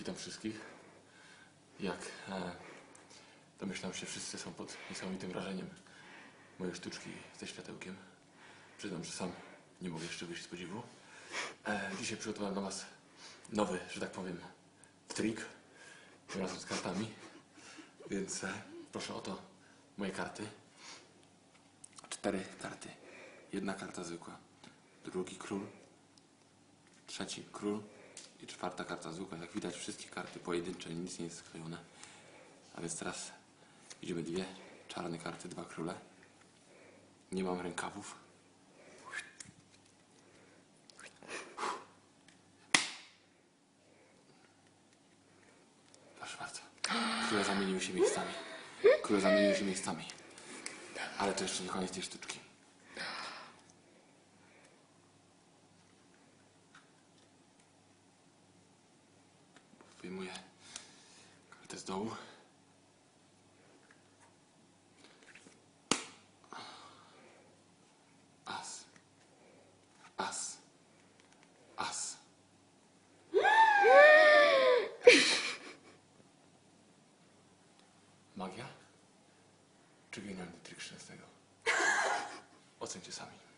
Witam wszystkich. Jak e, domyślam się, wszyscy są pod niesamowitym wrażeniem mojej sztuczki ze światełkiem. Przyznam, że sam nie mogę jeszcze wyjść z podziwu. E, dzisiaj przygotowałem dla Was nowy, że tak powiem, trik razem z kartami. Więc e, proszę oto moje karty. Cztery karty. Jedna karta zwykła. Drugi król. Trzeci król. I czwarta karta zwykła. Jak widać wszystkie karty pojedyncze, nic nie jest sklejone. A więc teraz widzimy dwie czarne karty, dwa króle. Nie mam rękawów. Proszę bardzo. Króle zamieniły się miejscami. Króle zamieniły się miejscami. Ale to jeszcze nie koniec tej sztuczki. Wyjmuję kartę z dołu. As. As. As. Magia? Czy genialny trik 13? Ocencie sami.